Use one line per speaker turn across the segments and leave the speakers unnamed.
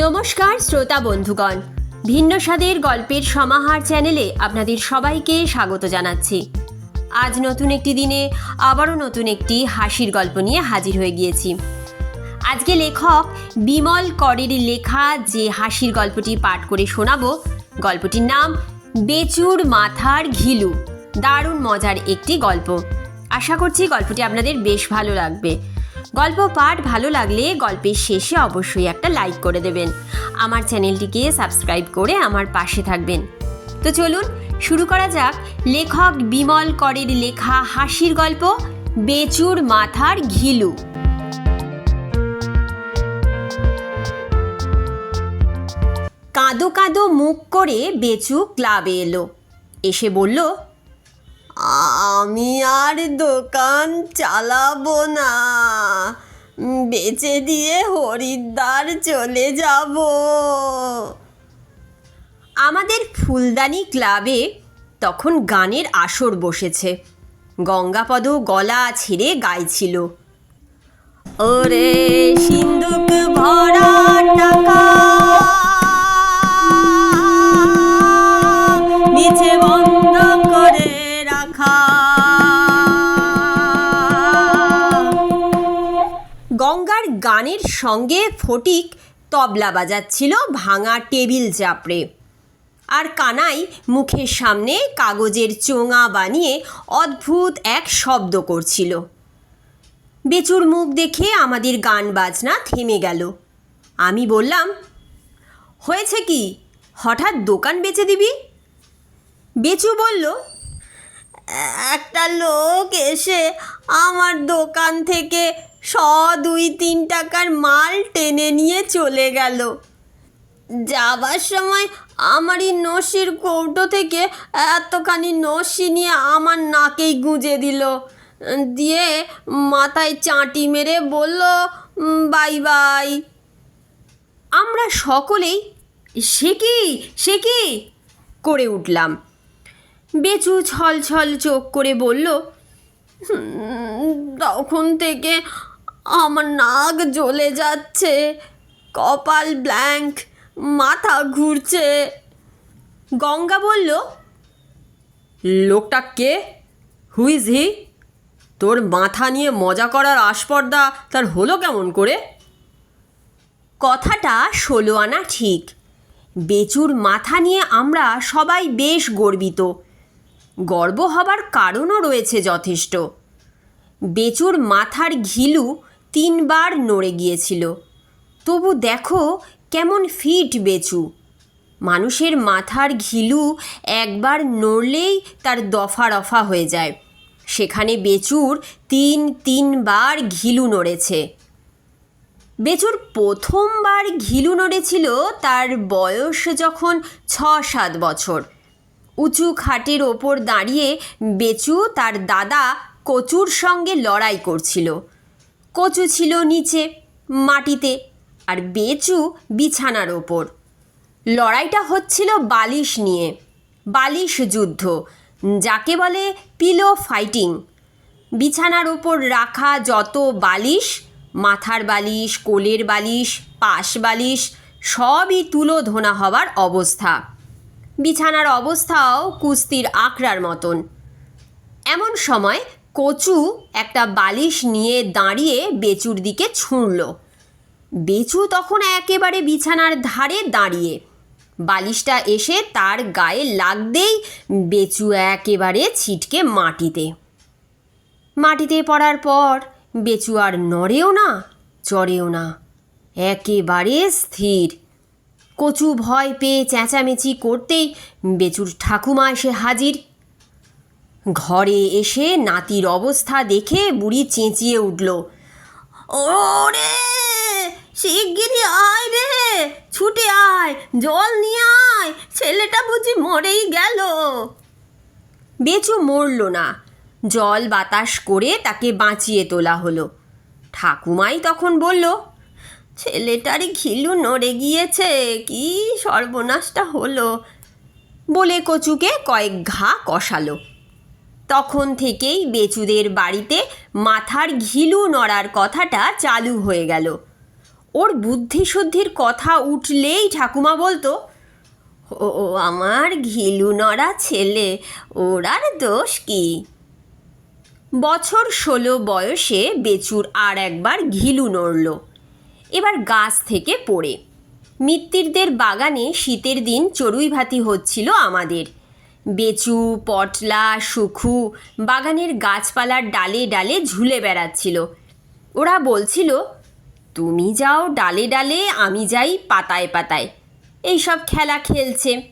নমস্কার, শ্রোতা বন্ধুগণ। ভিন্ন স্বাদের গল্পের সমাহার চ্যানেলে আপনাদের সবাইকে স্বাগত জানাচ্ছি। আজ নতুন একটি দিনে আবারও নতুন একটি হাসির গল্প নিয়ে হাজির হয়ে গিয়েছি। আজকে লেখক বিমল করের লেখা যে হাসির গল্পটি পাঠ করে শোনাবো, গল্পটির নাম বেচুর মাথার ঘিলু। দারুণ মজার একটি গল্প। আশা করছি গল্পটি আপনাদের বেশ ভালো লাগবে। গল্প পাঠ ভালো লাগলে গল্পের শেষে অবশ্যই একটা লাইক করে দেবেন। আমার চ্যানেলটিকে সাবস্ক্রাইব করে আমার পাশে থাকবেন। তো চলুন, শুরু করা যাক লেখক বিমল করের লেখা হাসির গল্প, বেচুর মাথার ঘিলু। কাঁদো কাঁদো মুখ করে বেচু ক্লাবে এলো। এসে বলল
আমি আর দোকান চালাবো না। বেচে দিয়ে হরিদ্বার চলে যাব।
আমাদের ফুলদানি ক্লাবে তখন গানের আসর বসেছে। গঙ্গাপদ গলা ছেড়ে গাইছিল।
ওরে সিন্ধুক ভরা টাকা।
সঙ্গে ফটিক তবলা বাজাচ্ছিল ভাঙা টেবিল চাপড়ে। আর কানাই মুখের সামনে কাগজের চোঙা বানিয়ে অদ্ভুত এক শব্দ করছিল। বেচুর মুখ দেখে আমাদের গান বাজনা থেমে গেল। আমি বললাম, হয়েছে কি? হঠাৎ দোকান বেচে দিবি? বেচু বলল,
একটা লোক এসে আমার দোকান থেকে শ, দুই, তিন টাকার মাল টেনে নিয়ে চলে গেল। যাবার সময় আমারই নসির কৌটো থেকে এতখানি নসি নিয়ে আমার নাকেই গুঁজে দিল। দিয়ে মাথায় চাঁটি মেরে বলল বাই বাই।
আমরা সকলেই, সে কি সে কি? করে উঠলাম। বেচু ছল ছল চোখ করে বলল
তখন থেকে আমার নাক জ্বলে যাচ্ছে, কপাল ব্ল্যাঙ্ক মাথা ঘুরছে।
গঙ্গা বলল, লোকটা কে? হুইজ হি তোর মাথা নিয়ে মজা করার আস্পর্দা তার হলো কেমন করে? কথাটা ষোলো আনা ঠিক। বেচুর মাথা নিয়ে আমরা সবাই বেশ গর্বিত। গর্ব হবার কারণও রয়েছে যথেষ্ট। বেচুর মাথার ঘিলু তিনবার নড়ে গিয়েছিল। তবু দেখো কেমন ফিট বেচু। মানুষের মাথার ঘিলু একবার নড়লেই তার দফা রফা হয়ে যায়। সেখানে বেচুর তিন, তিনবার ঘিলু নড়েছে। বেচুর প্রথমবার ঘিলু নড়েছিল তার বয়স যখন ছ সাত বছর। উঁচু খাটের ওপর দাঁড়িয়ে বেচু তার দাদা কচুর সঙ্গে লড়াই করছিল। কচু ছিল নিচে, মাটিতে আর বেচু বিছানার ওপর। লড়াইটা হচ্ছিল বালিশ নিয়ে, বালিশ যুদ্ধ, যাকে বলে পিলো ফাইটিং। বিছানার ওপর রাখা যত বালিশ, মাথার বালিশ, কোলের বালিশ, পাশ বালিশ, সবই তুলো ধোনা হবার অবস্থা। বিছানার অবস্থাও কুস্তির আঁকড়ার মতন। এমন সময় কচু একটা বালিশ নিয়ে দাঁড়িয়ে বেচুর দিকে ছুঁড়ল। বেচু তখন একেবারে বিছানার ধারে দাঁড়িয়ে। বালিশটা এসে তার গায়ে লাগতেই বেচু একেবারে ছিটকে মাটিতে। মাটিতে পড়ার পর বেচু আর নড়েও না, চড়েও না। একেবারে স্থির। কচু ভয় পেয়ে চেঁচামেচি করতেই বেচুর ঠাকুমা এসে হাজির। ঘরে এসে নাতির অবস্থা দেখে বুড়ি চেঁচিয়ে উঠল,
ওরে শিগগিরি আয় রে, ছুটে আয়, জল নিয়ে আয়, ছেলেটা বুঝি মরেই গেল।
বেচু মরল না, জল বাতাস করে তাকে বাঁচিয়ে তোলা হলো। ঠাকুমাই তখন বলল,
ছেলেটারই ঘিলু নড়ে গিয়েছে, কি সর্বনাশটা হলো?
বলে কচুকে কয়েক ঘা কষালো। তখন থেকেই বেচুদের বাড়িতে মাথার ঘিলু নড়ার কথাটা চালু হয়ে গেল। ওর বুদ্ধিশুদ্ধির কথা উঠলেই ঠাকুমা বলতো,
ও আমার ঘিলু নড়া ছেলে, ওর আর দোষ কি?
বছর ষোলো বয়সে বেচুর আর একবার ঘিলু নড়ল। এবার গাছ থেকে পড়ে। মিত্তিরদের বাগানে শীতের দিন চড়ুই ভাতি হচ্ছিল আমাদের। বেচু, পটলা সুখু বাগানের গাছপালার ডালে ডালে ঝুলে বেড়াচ্ছিল। ওরা বলছিল, তুমি যাও ডালে ডালে, আমি যাই পাতায় পাতায়। এইসব খেলা খেলছে।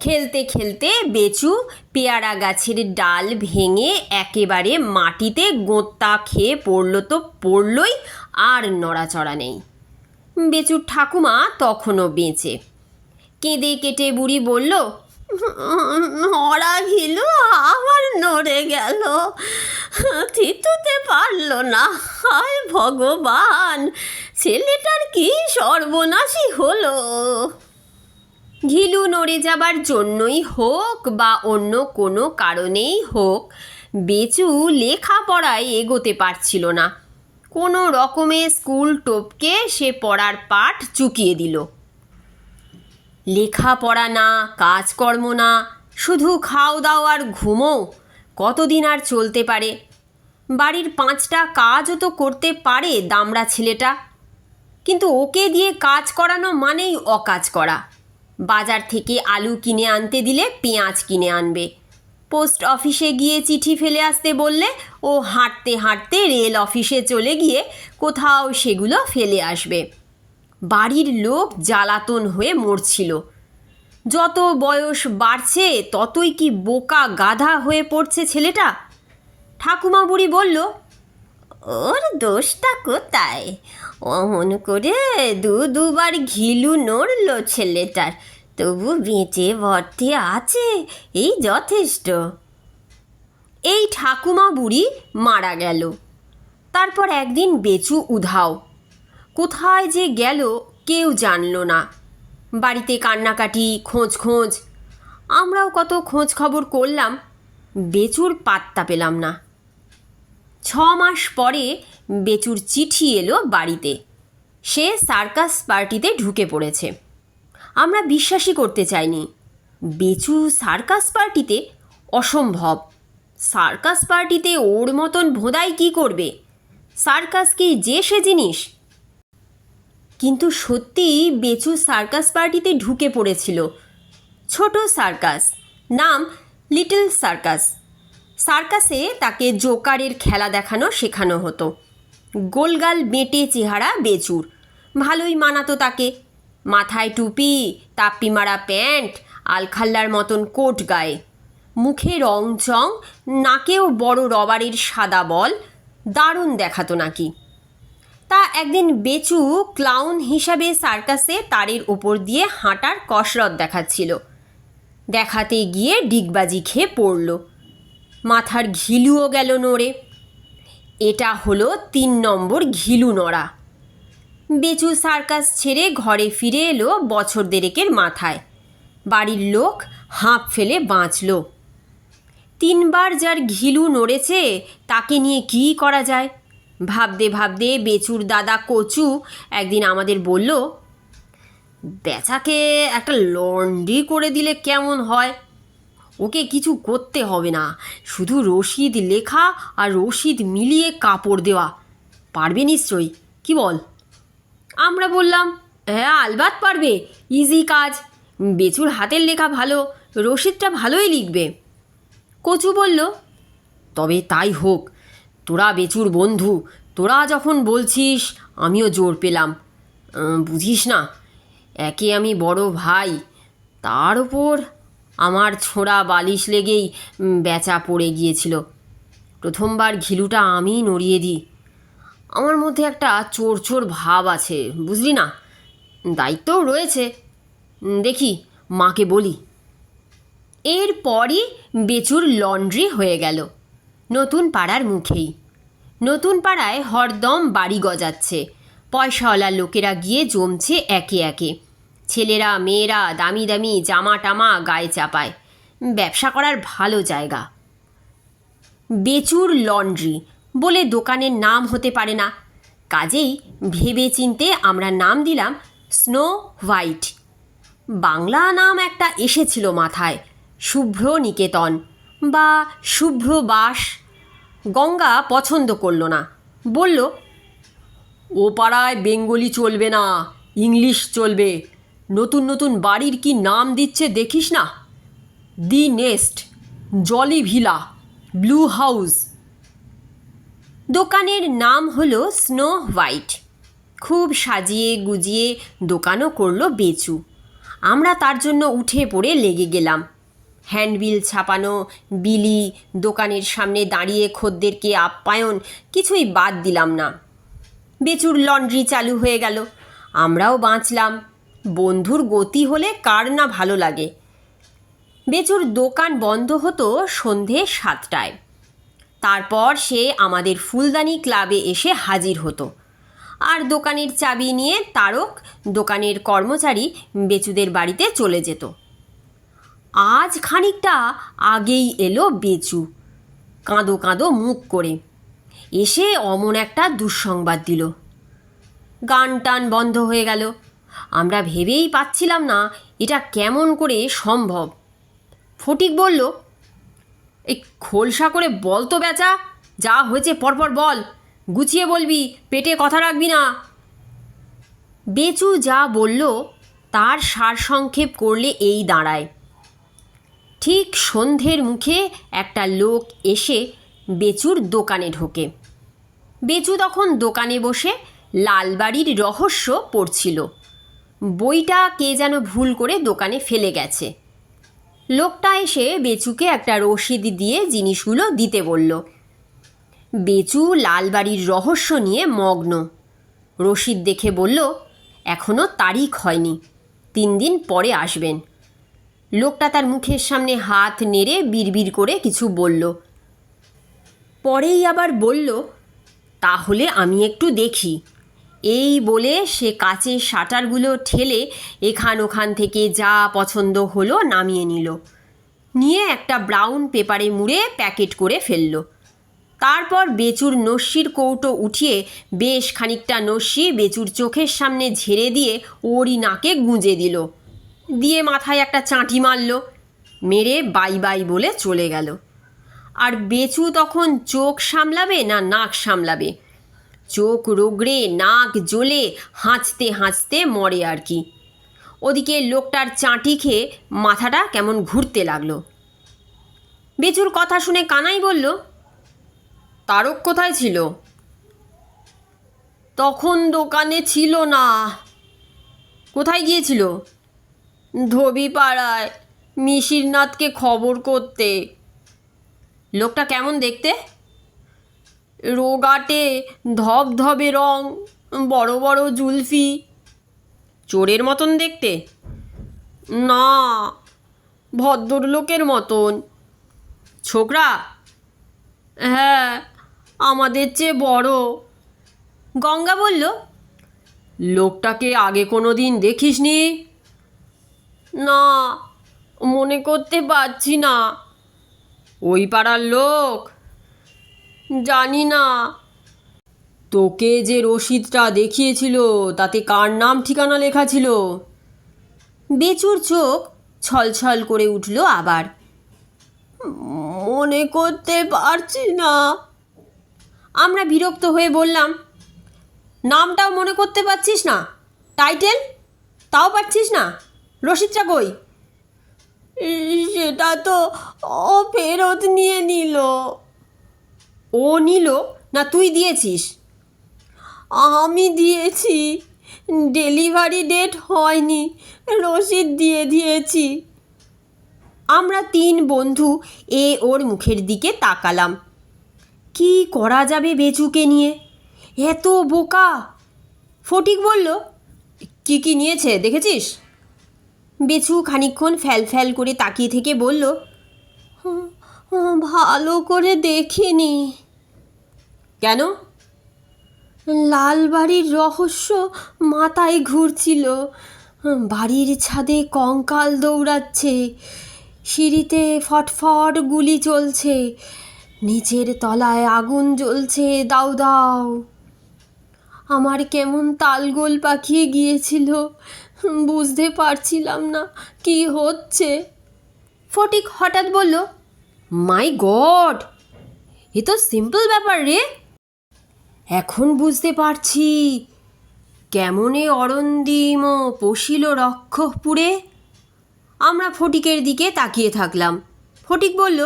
খেলতে খেলতে বেচু পেয়ারা গাছের ডাল ভেঙে একেবারে মাটিতে গোঁত্তা খেয়ে পড়ল তো পড়লই, আর নড়াচড়া নেই। বেচুর ঠাকুমা তখনও বেঁচে। কেঁদে কেটে বুড়ি বলল
নড়া ঘিলু আবার নড়ে গেল। থিতুতে পারল না। হায় ভগবান, ছেলেটার কি সর্বনাশী হলো?
ঘিলু নড়ে যাবার জন্যই হোক বা অন্য কোনো কারণেই হোক, বেচু লেখাপড়ায় এগোতে পারছিল না। কোনো রকমে স্কুল টপকে সে পড়ার পাঠ চুকিয়ে দিল। লেখাপড়া না, কাজকর্ম না, শুধু খাও দাও আর ঘুমো কতদিন আর চলতে পারে? বাড়ির পাঁচটা কাজও তো করতে পারে দামড়া ছেলেটা। কিন্তু ওকে দিয়ে কাজ করানো মানেই অকাজ করা। বাজার থেকে আলু কিনে আনতে দিলে পেঁয়াজ কিনে আনবে। পোস্ট অফিসে গিয়ে চিঠি ফেলে আসতে বললে ও হাঁটতে হাঁটতে রেল অফিসে চলে গিয়ে কোথাও সেগুলো ফেলে আসবে। বাড়ির লোক জ্বালাতন হয়ে মরছিল। যত বয়স বাড়ছে, ততই কি বোকা গাধা হয়ে পড়ছে ছেলেটা? ঠাকুমা বুড়ি বলল,
ওর দোষটা কোথায়? অমন করে দু দুবার ঘিলু নড়লো ছেলেটার। তবু বেঁচে ভর্তি আছে, এই যথেষ্ট।
এই ঠাকুমা বুড়ি মারা গেল। তারপর একদিন বেচু উধাও। কোথায় যে গেল কেউ জানল না। বাড়িতে কান্নাকাটি, খোঁজ খোঁজ। আমরাও কত খোঁজ খবর করলাম, বেচুর পাত্তা পেলাম না। ছ মাস পরে বেচুর চিঠি এলো বাড়িতে। সে সার্কাস পার্টিতে ঢুকে পড়েছে। আমরা বিশ্বাসই করতে চাইনি। বেচু সার্কাস পার্টিতে অসম্ভব। সার্কাস পার্টিতে ওর মতন ভোদাই কি করবে? সার্কাস কি যে সে জিনিস কিন্তু সত্যিই বেচু সার্কাস পার্টিতে ঢুকে পড়েছিল। ছোট সার্কাস, নাম লিটল সার্কাস। সার্কাসে তাকে জোকারের খেলা দেখানো শেখানো হতো। গোলগাল বেঁটে চেহারা বেচুর। ভালোই মানাতো তাকে। মাথায় টুপি, তাপ্পি মারা প্যান্ট, আলখাল্লার মতন কোট গায়ে। মুখে রং চং, নাকেও বড় রবারের সাদা বল, দারুণ দেখাতো নাকি। তা একদিন বেচু ক্লাউন হিসাবে সার্কাসে তারের ওপর দিয়ে হাঁটার কসরত দেখাচ্ছিল। দেখাতে গিয়ে ডিগবাজি খেয়ে পড়ল। মাথার ঘিলুও গেল নড়ে। এটা হলো তিন নম্বর ঘিলু নড়া। বেচু সার্কাস ছেড়ে ঘরে ফিরে এলো বছর দেড়েকের মাথায়। বাড়ির লোক হাঁপ ফেলে বাঁচল। তিনবার যার ঘিলু নড়েছে, তাকে নিয়ে কী করা যায়? ভাবতে ভাবতে বেচুর দাদা কচু একদিন আমাদের বলল, বেচাকে একটা লন্ডি করে দিলে কেমন হয়? ওকে কিছু করতে হবে না। শুধু রশিদ লেখা আর রশিদ মিলিয়ে কাপড় দেওয়া। পারবে নিশ্চয়ই? কি বল? আমরা বললাম হ্যাঁ আলবাত পারবে। ইজি কাজ। বেচুর হাতের লেখা ভালো, রশিদটা ভালোই লিখবে। কচু বলল, তবে তাই হোক। তোরা বেচুর বন্ধু। তোরা যখন বলছিস, আমিও জোর পেলাম। বুঝিস না, একে আমি বড় ভাই। তার ওপর আমার ছোঁড়া বালিশ লেগেই বেচা পড়ে গিয়েছিল। প্রথমবার ঘিলুটা আমি নড়িয়ে দিই। আমার মধ্যে একটা চোর চোর ভাব আছে, বুঝলি না? দায়িত্বও রয়েছে। দেখি, মাকে বলি। এরপরই বেচুর লন্ড্রি হয়ে গেল, নতুন পাড়ার মুখেই। নতুন পাড়ায় হরদম বাড়ি গজাচ্ছে। পয়সাওয়ালা লোকেরা গিয়ে জমছে একে একে। ছেলেরা, মেয়েরা দামি দামি জামা টামা গায়ে চাপায়। ব্যবসা করার ভালো জায়গা। বেচুর লন্ড্রি বলে দোকানের নাম হতে পারে না। কাজেই ভেবে চিনতে আমরা নাম দিলাম স্নো হোয়াইট। বাংলা নাম একটা এসেছিল মাথায় শুভ্র নিকেতন বা শুভ্র বাস গঙ্গা পছন্দ করল না। বলল, ও পাড়ায় বেঙ্গলি চলবে না, ইংলিশ চলবে। নতুন নতুন বাড়ির কি নাম দিচ্ছে দেখিস না? The nest, jolly villa, blue house. দোকানের নাম হলো স্নো হোয়াইট। খুব সাজিয়ে গুজিয়ে দোকানও করল বেচু। আমরা তার জন্য উঠে পড়ে লেগে গেলাম। হ্যান্ডবিল ছাপানো, বিলি, দোকানের সামনে দাঁড়িয়ে খদ্দেরকে আপ্যায়ন, কিছুই বাদ দিলাম না। বেচুর লন্ড্রি চালু হয়ে গেল। আমরাও বাঁচলাম। বন্ধুর গতি হলে কার না ভালো লাগে। বেচুর দোকান বন্ধ হতো সন্ধে সাতটায়। তারপর সে আমাদের ফুলদানি ক্লাবে এসে হাজির হতো। আর দোকানের চাবি নিয়ে তারক, দোকানের কর্মচারী বেচুদের বাড়িতে চলে যেত। আজ খানিকটা আগেই এলো বেচু। কাঁদো কাঁদো মুখ করে। এসে অমন একটা দুঃসংবাদ দিল। গান টান বন্ধ হয়ে গেল। আমরা ভেবেই পাচ্ছিলাম না এটা কেমন করে সম্ভব। ফটিক বলল, এই খোলসা করে বল তো বেচা, যা হয়েছে পরপর বল। গুছিয়ে বলবি, পেটে কথা রাখবি না। বেচু যা বলল, তার সারসংক্ষেপ করলে এই দাঁড়ায়। ঠিক সন্ধ্যের মুখে একটা লোক এসে বেচুর দোকানে ঢোকে। বেচু তখন দোকানে বসে লালবাড়ির রহস্য পড়ছিল। বইটা কে যেন ভুল করে দোকানে ফেলে গেছে। লোকটা এসে বেচুকে একটা রসিদ দিয়ে জিনিসগুলো দিতে বলল। বেচু লালবাড়ির রহস্য নিয়ে মগ্ন। রসিদ দেখে বলল এখনও তারিখ হয়নি। তিন দিন পরে আসবেন। লোকটা তার মুখের সামনে হাত নেড়ে বিড়বিড় করে কিছু বলল। পরেই আবার বলল, তাহলে আমি একটু দেখি। এই বলে সে কাচের শাটারগুলো ঠেলে এখান ওখান থেকে যা পছন্দ হলো নামিয়ে নিল। নিয়ে একটা ব্রাউন পেপারে মুড়ে প্যাকেট করে ফেলল। তারপর বেচুর নস্যির কৌটো উঠিয়ে বেশ খানিকটা নস্যি বেচুর চোখের সামনে ঝেড়ে দিয়ে ওরই নাকে গুঁজে দিল। দিয়ে মাথায় একটা চাঁটি মারল, মেরে বাই বাই বলে চলে গেল। আর বেচু তখন চোখ সামলাবে না নাক সামলাবে? চোখ রোগড়ে, নাক জ্বলে, হাঁচতে হাঁচতে মরে আর কি। ওদিকে লোকটার চাঁটি খেয়ে মাথাটা কেমন ঘুরতে লাগল। বেচুর কথা শুনে কানাই বলল, তারক কোথায় ছিল? তখন দোকানে ছিল না। কোথায় গিয়েছিল? ধোবি পাড়ায় মিশির নাথকে খবর করতে। লোকটা কেমন দেখতে? রোগাটে ধবধবে রং, বড় বড় জুলফি। চোরের মতন দেখতে? না, ভদ্রলোকের মতন। ছোকরা? হ্যাঁ আমাদের চেয়ে বড়। গঙ্গা বলল, লোকটাকে আগে কোনো দিন দেখিসনি? না, মনে করতে পারছি না। ওই পাড়ার লোক? জানি না। তোকে যে রসিদটা দেখিয়েছিল, তাতে কার নাম ঠিকানা লেখা ছিল? বেচুর চোখ ছলছল করে উঠল আবার। মনে করতে পারছি না। আমরা বিরক্ত হয়ে বললাম, নামটাও মনে করতে পারছিস না। টাইটেল? তাও পারছিস না? রসিদটা কই? সেটা তো ও ফেরত নিয়ে নিল। ও নিল? না তুই দিয়েছিস? আমি দিয়েছি। ডেলিভারি ডেট হয়নি। রসিদ দিয়ে দিয়েছি। আমরা তিন বন্ধু এ ওর মুখের দিকে তাকালাম। কি করা যাবে বেচুকে নিয়ে? এত বোকা। ফটিক বলল কি কি নিয়েছে? দেখেছিস? বেচু খানিকক্ষণ ফ্যাল ফ্যাল করে তাকিয়ে থেকে বলল ভালো করে দেখিনি। কেন? লালবাড়ির রহস্য মাথায় ঘুরছিল। বাড়ির ছাদে কঙ্কাল দৌড়াচ্ছে। সিঁড়িতে ফটফট গুলি চলছে। নিচের তলায় আগুন জ্বলছে। দাউ দাউ আমার কেমন তালগোল পাকিয়ে গিয়েছিল। বুঝতে পারছিলাম না, কি হচ্ছে? ফটিক হঠাৎ বলল, মাই গড, এ তো সিম্পল ব্যাপার রে। এখন বুঝতে পারছি কেমনে অরন্দিম পশিল রক্ষপুরে আমরা ফটিকের দিকে তাকিয়ে থাকলাম। ফটিক বলল,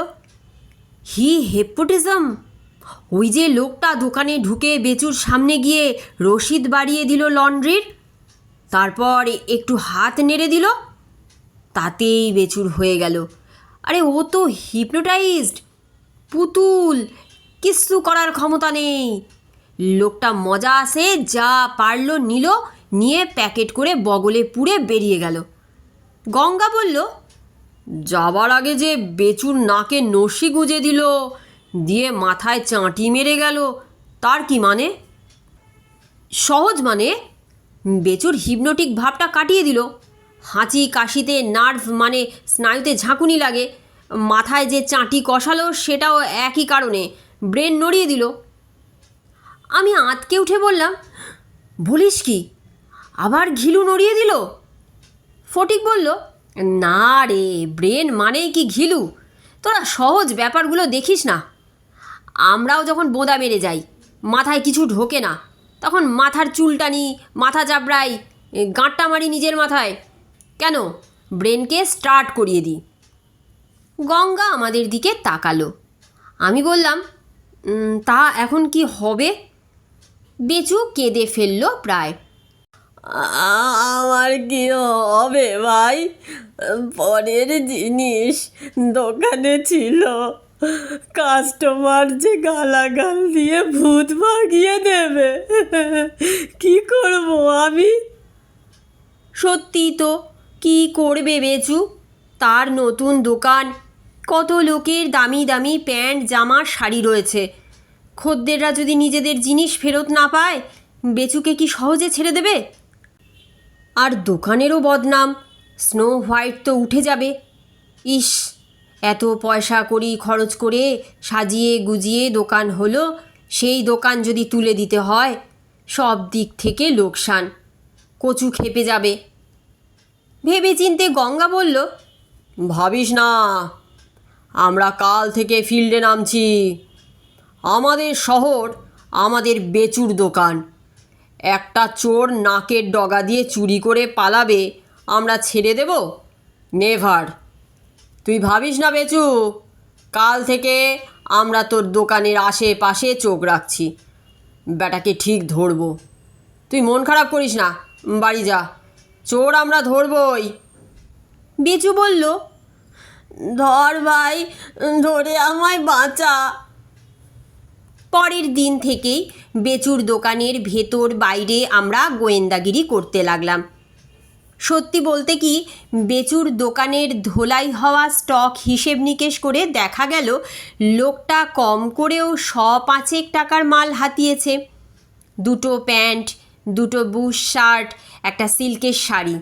হি হেপোটিজম, ওই যে লোকটা দোকানে ঢুকে বেচুর সামনে গিয়ে রসিদ বাড়িয়ে দিল লন্ড্রির? তারপর একটু হাত নেড়ে দিল, তাতেই বেচুর হয়ে গেল। আরে ও তো হিপনোটাইজড পুতুল, কিচ্ছু করার ক্ষমতা নেই। লোকটা মজা আসে, যা পারল নিল, নিয়ে প্যাকেট করে বগলে পুড়ে বেরিয়ে গেল। গঙ্গা বলল, যাবার আগে যে বেচুর নাকে নসি গুঁজে দিল, দিয়ে মাথায় চাঁটি মেরে গেল, তার কি মানে? সহজ মানে বেচুর হিপনোটিক ভাবটা কাটিয়ে দিল। হাঁচি কাশিতে নার্ভ মানে স্নায়ুতে ঝাঁকুনি লাগে। মাথায় যে চাঁটি কষালো সেটাও একই কারণে। ব্রেন নড়িয়ে দিল। আমি আঁতকে উঠে বললাম বলিস কি? আবার ঘিলু নড়িয়ে দিল? ফটিক বলল, না রে, ব্রেন মানেই কি ঘিলু? তোরা সহজ ব্যাপারগুলো দেখিস না। আমরাও যখন বোঁদা মেরে যাই, মাথায় কিছু ঢোকে না। তখন মাথার চুলটানি, মাথা চাপড়াই গাঁটটা মারি নিজের মাথায়। কেন? ব্রেনকে স্টার্ট করিয়ে দিই। গঙ্গা আমাদের দিকে তাকালো। আমি বললাম তা এখন কি হবে? বেচু কেঁদে ফেলল প্রায়।
আমার কি হবে ভাই? পরের জিনিস দোকানে ছিল। কাস্টমার যে গালাগাল দিয়ে ভূত ভাগিয়ে দেবে। কি করব আমি?
সত্যি তো, কি করবে বেচু তার নতুন দোকান। কত লোকের দামি দামি প্যান্ট জামা শাড়ি রয়েছে। খদ্দেররা যদি নিজেদের জিনিস ফেরত না পায় বেচুকে কি সহজে ছেড়ে দেবে? আর দোকানেরও বদনাম। স্নো হোয়াইট তো উঠে যাবে। ইস এত পয়সা করি খরচ করে সাজিয়ে গুজিয়ে দোকান হলো, সেই দোকান যদি তুলে দিতে হয়, সব দিক থেকে লোকসান। কচু খেপে যাবে। ভেবে চিনতে গঙ্গা বলল, ভাবিস না, আমরা কাল থেকে ফিল্ডে নামছি। আমাদের শহর আমাদের বেচুর দোকান। একটা চোর নাকের ডগা দিয়ে চুরি করে পালাবে, আমরা ছেড়ে দেব? নেভার। তুই ভাবিস না বেচু? কাল থেকে আমরা তোর দোকানের আশেপাশে চোখ রাখছি। ব্যাটাকে ঠিক ধরবো। তুই মন খারাপ করিস না। বাড়ি যা। চোর আমরা ধরবই। বেচু বলল
ধর ভাই ধরে আমায় বাঁচা।
পরের দিন থেকেই বেচুর দোকানের ভেতর বাইরে আমরা গোয়েন্দাগিরি করতে লাগলাম। সত্যি বলতে কি, বেচুর দোকানের ধোলাই হওয়া স্টক হিসেব নিকেশ করে দেখা গেল, লোকটা কম করেও শ পাঁচেক টাকার মাল হাতিয়েছে। দুটো প্যান্ট, দুটো বুশ শার্ট, একটা সিল্কের শাড়ি।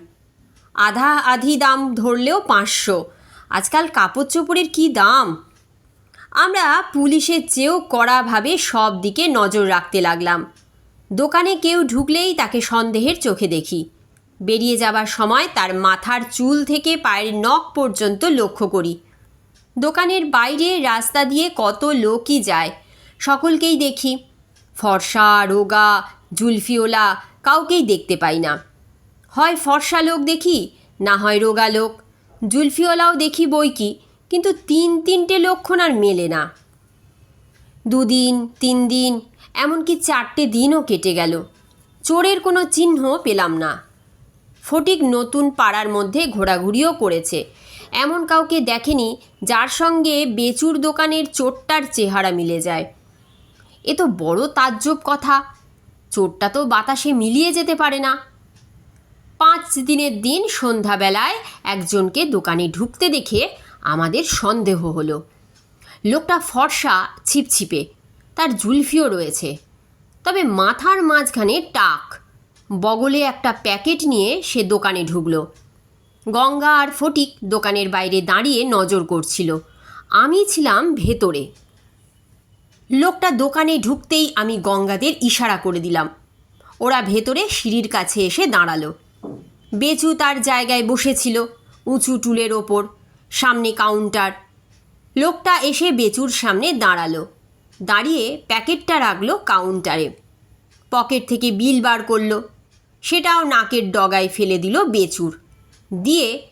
আধা আধি দাম ধরলেও পাঁচশো। আজকাল কাপড় চোপড়ের কী দাম? আমরা পুলিশের চেয়েও কড়াভাবে সব দিকে নজর রাখতে লাগলাম। দোকানে কেউ ঢুকলেই তাকে সন্দেহের চোখে দেখি। বেরিয়ে যাবার সময় তার মাথার চুল থেকে পায়ের নখ পর্যন্ত লক্ষ্য করি। দোকানের বাইরে রাস্তা দিয়ে কত লোকই যায়। সকলকেই দেখি। ফর্সা, রোগা, জুলফিওলা কাউকেই দেখতে পাই না। হয় ফর্সা লোক দেখি, না হয় রোগা লোক। জুলফিওলাও দেখি বই কি, কিন্তু তিন তিনটে লক্ষণ আর মেলে না। দুদিন, তিন দিন, এমনকি চারটে দিনও কেটে গেল। চোরের কোনো চিহ্ন পেলাম না। ফটিক নতুন পাড়ার মধ্যে ঘোরাঘুরিও করেছে। এমন কাউকে দেখেনি যার সঙ্গে বেচুর দোকানের চোরটার চেহারা মিলে যায়। এ তো বড় তাজ্জব কথা। চোরটা তো বাতাসে মিলিয়ে যেতে পারে না। পাঁচ দিনের দিন সন্ধ্যাবেলায় একজনকে দোকানে ঢুকতে দেখে আমাদের সন্দেহ হলো। লোকটা ফর্সা, ছিপছিপে। তার জুলফিও রয়েছে। তবে মাথার মাঝখানে টাক। বগলে একটা প্যাকেট নিয়ে সে দোকানে ঢুকলো। গঙ্গা আর ফটিক দোকানের বাইরে দাঁড়িয়ে নজর করছিল। আমি ছিলাম ভেতরে। লোকটা দোকানে ঢুকতেই আমি গঙ্গাদের ইশারা করে দিলাম। ওরা ভেতরে সিঁড়ির কাছে এসে দাঁড়াল। বেচু তার জায়গায় বসেছিল, উঁচু টুলের ওপর, সামনে কাউন্টার। লোকটা এসে বেচুর সামনে দাঁড়াল। দাঁড়িয়ে প্যাকেটটা রাখল কাউন্টারে। পকেট থেকে বিল বার করল। সেটাও নাকের ডগায় ফেলে দিল বেচুর। দিয়ে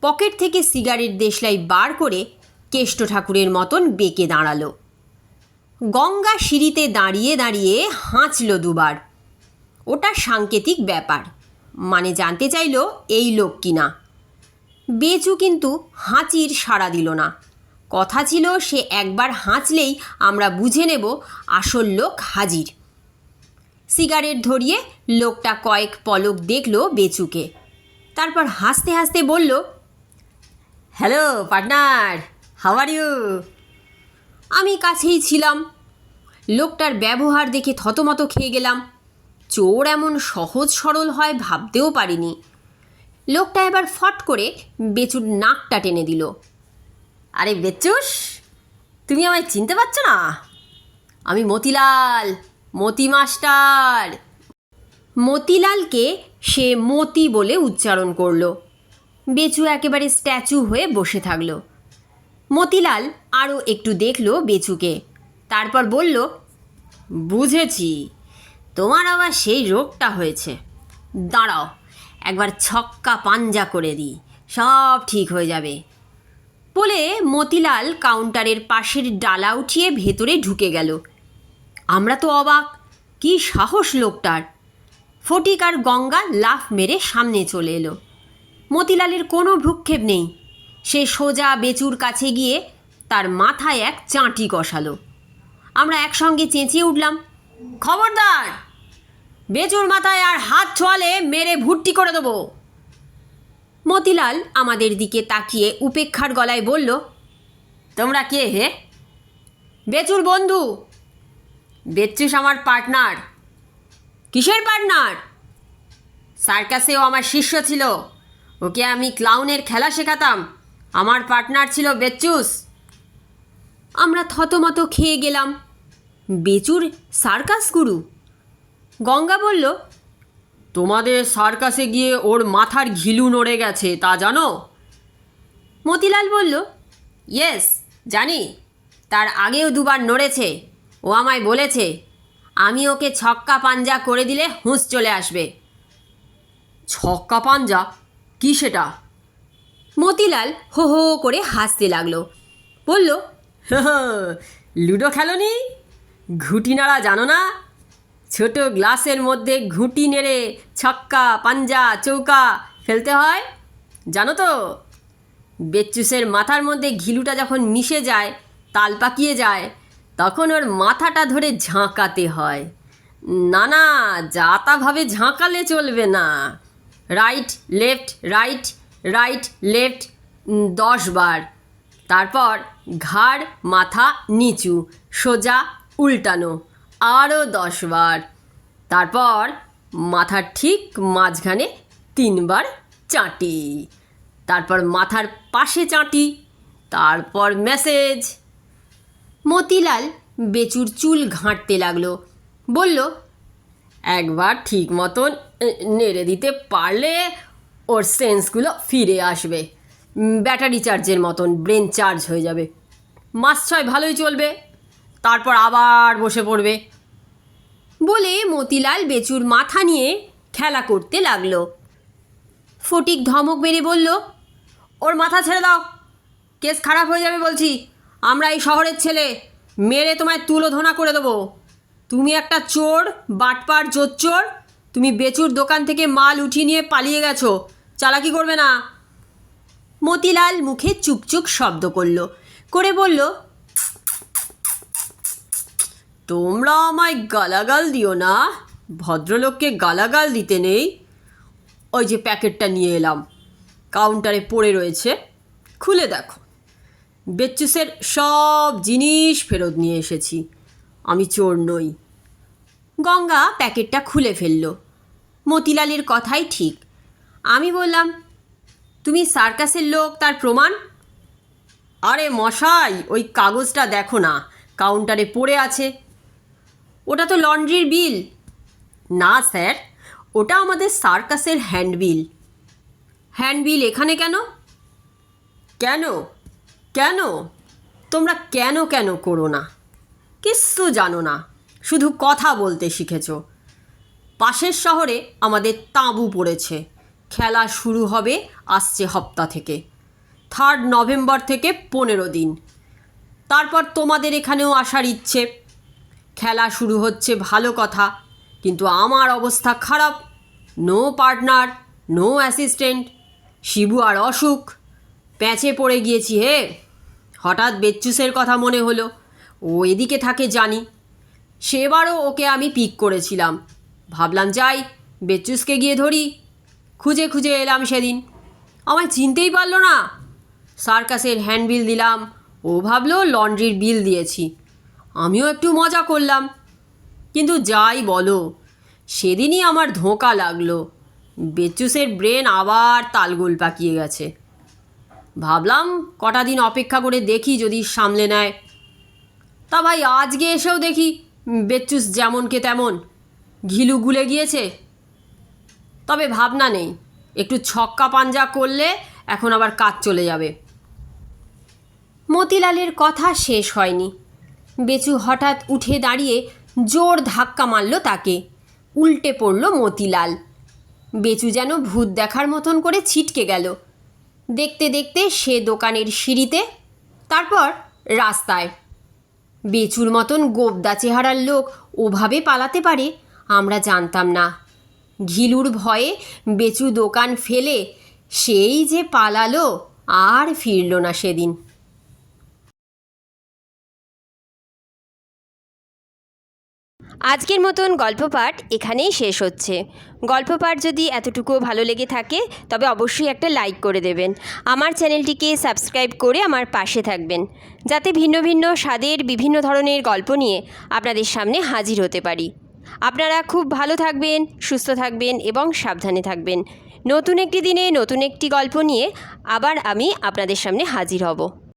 পকেট থেকে সিগারেট দেশলাই বার করে কেষ্ট ঠাকুরের মতন বেঁকে দাঁড়াল। গঙ্গা সিঁড়িতে দাঁড়িয়ে দাঁড়িয়ে হাঁচল দুবার। ওটা সাংকেতিক ব্যাপার মানে জানতে চাইল এই লোক কিনা। বেচু কিন্তু হাঁচির সাড়া দিল না। কথা ছিল সে একবার হাঁচলেই আমরা বুঝে নেব আসল লোক হাজির। সিগারেট ধরিয়ে লোকটা কয়েক পলক দেখল বেচুকে। তারপর হাসতে হাসতে বলল, হ্যালো, পার্টনার হাওয়ার ইউ? আমি কাছেই ছিলাম। লোকটার ব্যবহার দেখে থতমত খেয়ে গেলাম। চোর এমন সহজ সরল হয় ভাবতেও পারিনি। লোকটা এবার ফট করে বেচুর নাকটা টেনে দিল। আরে বেচুস, তুমি আমায় চিনতে পারছ না? আমি মতিলাল মতি মাস্টার। মতিলালকে সে মতি বলে উচ্চারণ করল। বেচু একেবারে স্ট্যাচু হয়ে বসে থাকল। মতিলাল আরও একটু দেখল বেচুকে, তারপর বলল, বুঝেছি, তোমার আবার সেই রোগটা হয়েছে। দাঁড়াও, একবার ছক্কা পাঞ্জা করে দিই, সব ঠিক হয়ে যাবে। বলে মতিলাল কাউন্টারের পাশের ডালা উঠিয়ে ভেতরে ঢুকে গেল। আমরা তো অবাক। কি সাহস লোকটার। ফটিক আর গঙ্গা লাফ মেরে সামনে চলে এলো। মতিলালের কোনো ভ্রুক্ষেপ নেই। সে সোজা বেচুর কাছে গিয়ে তার মাথায় এক চাঁটি কষালো। আমরা একসঙ্গে চেঁচিয়ে উঠলাম, খবরদার, বেচুর মাথায় আর হাত ছোয়ালে মেরে ভুট্টি করে দেবো। মতিলাল আমাদের দিকে তাকিয়ে উপেক্ষার গলায় বলল, তোমরা কে হে? বেচুর বন্ধু বেচুস আমার পার্টনার। কিসের পার্টনার? সার্কাসেও আমার শিষ্য ছিল। ওকে আমি ক্লাউনের খেলা শেখাতাম। আমার পার্টনার ছিল বেচুস আমরা থতমত খেয়ে গেলাম। বেচুর সার্কাস গুরু। গঙ্গা বলল, তোমাদের সার্কাসে গিয়ে ওর মাথার ঘিলু নড়ে গেছে, তা জানো? মতিলাল বলল ইয়েস জানি। তার আগেও দুবার নড়েছে। ও আমায় বলেছে, আমি ওকে ছক্কা পাঞ্জা করে দিলে হুঁশ চলে আসবে। ছক্কা পাঞ্জা? কি সেটা? মতিলাল হো হো করে হাসতে লাগল। বলল লুডো খেলোনি ঘুটি নাড়া জানো না? ছোট গ্লাসের মধ্যে ঘুঁটি নেড়ে ছক্কা, পাঞ্জা, চৌকা ফেলতে হয়? জানো তো বেচুসের মাথার মধ্যে ঘিলুটা যখন মিশে যায়, তাল পাকিয়ে যায় তখন ওর মাথাটা ধরে ঝাঁকাতে হয়। না না যাতাভাবে ঝাঁকালে চলবে না। Right, left, right right, left দশ বার। তারপর ঘাড়, মাথা নিচু, সোজা, উল্টানো, আরও দশ বার। তারপর মাথার ঠিক মাঝখানে তিনবার চাঁটি। তারপর মাথার পাশে চাঁটি। তারপর মেসেজ। মতিলাল বেচুর চুল ঘাঁটতে লাগল। বলল, একবার ঠিক মতন নেড়ে দিতে পারলে ওর সেন্সগুলো ফিরে আসবে। ব্যাটারি চার্জের মতন, ব্রেন চার্জ হয়ে যাবে। মাস ছয় ভালোই চলবে, তারপর আবার বসে পড়বে। বলে মতিলাল বেচুর মাথা নিয়ে খেলা করতে লাগল। ফটিক ধমক মেরে বলল, ওর মাথা ছেড়ে দাও, কেস খারাপ হয়ে যাবে বলছি। আমরা এই শহরের ছেলে। মেরে তোমায় তুলোধনা করে দেবো। তুমি একটা চোর, বাটপার চোর তুমি বেচুর দোকান থেকে মাল উঠিয়ে নিয়ে পালিয়ে গেছো। চালাকি করবে না। মতিলাল মুখে চুপচুপ শব্দ করল। করে বলল, তোমরা আমায় গালাগাল দিও না। ভদ্রলোককে গালাগাল দিতে নেই। ওই যে প্যাকেটটা নিয়ে এলাম। কাউন্টারে পড়ে রয়েছে। খুলে দেখো। বেচ্চুসের সব জিনিস ফেরত নিয়ে এসেছি। আমি চোর নই। গঙ্গা প্যাকেটটা খুলে ফেলল। মতিলালের কথাই ঠিক। আমি বললাম, তুমি সার্কাসের লোক, তার প্রমাণ? আরে মশাই, ওই কাগজটা দেখো না, কাউন্টারে পড়ে আছে। ওটা তো লন্ড্রির বিল। না, স্যার, ওটা আমাদের সার্কাসের হ্যান্ডবিল। হ্যান্ডবিল এখানে কেন? কেন? কেন? তোমরা কেন কেন করো না? কিচ্ছু জানো না। শুধু কথা বলতে শিখেছ। পাশের শহরে আমাদের তাঁবু পড়েছে। খেলা শুরু হবে, আসছে হপ্তা থেকে। থার্ড নভেম্বর থেকে পনেরো দিন। তারপর তোমাদের এখানেও আসার ইচ্ছে। খেলা শুরু হচ্ছে, ভালো কথা। কিন্তু আমার অবস্থা খারাপ। No partner no assistant Shibu আর অসুখ। প্যাঁচে পড়ে গিয়েছি হে। হঠাৎ বেচ্চুসের কথা মনে হলো। ও এদিকে থাকে জানি। সেবারও ওকে আমি পিক করেছিলাম। ভাবলাম যাই, বেচ্চুসকে গিয়ে ধরি। খুঁজে খুঁজে এলাম সেদিন। আমায় চিনতেই পারল না। সার্কাসের হ্যান্ডবিল দিলাম। ও ভাবলো লন্ড্রির বিল দিয়েছি। আমিও একটু মজা করলাম। কিন্তু যাই বলো, সেদিনই আমার ধোঁকা লাগল। বেচুসের ব্রেন আবার তালগোল পাকিয়ে গেছে। ভাবলাম কটা দিন অপেক্ষা করে দেখি যদি সামলে নেয়। তা ভাই, আজকে এসেও দেখি বেচুস যেমনকে তেমন। ঘিলু গুলে গিয়েছে। তবে ভাবনা নেই, একটু ছক্কা পাঞ্জা করলে এখন আবার কাজ চলে যাবে। মতিলালের কথা শেষ হয়নি। বেচু হঠাৎ উঠে দাঁড়িয়ে জোর ধাক্কা মারল তাকে। উল্টে পড়ল মতিলাল। বেচু যেন ভূত দেখার মতন করে ছিটকে গেল। দেখতে দেখতে সে দোকানের সিঁড়িতে, তারপর রাস্তায়। বেচুর মতন গোবদা চেহারার লোক ওভাবে পালাতে পারে, আমরা জানতাম না। ঘিলুর ভয়ে বেচু দোকান ফেলে, সেই যে পালালো, আর ফিরল না সেদিন।
আজকের মতন গল্প পাঠ এখানেই শেষ হচ্ছে। গল্প পাঠ যদি এতটুকুও ভালো লেগে থাকে, তবে অবশ্যই একটা লাইক করে দেবেন। আমার চ্যানেলটিকে সাবস্ক্রাইব করে আমার পাশে থাকবেন। যাতে ভিন্ন ভিন্ন স্বাদের বিভিন্ন ধরনের গল্প নিয়ে আপনাদের সামনে হাজির হতে পারি। আপনারা খুব ভালো থাকবেন, সুস্থ থাকবেন এবং সাবধানে থাকবেন। নতুন একটি দিনে নতুন একটি গল্প নিয়ে আবার আমি আপনাদের সামনে হাজির হব।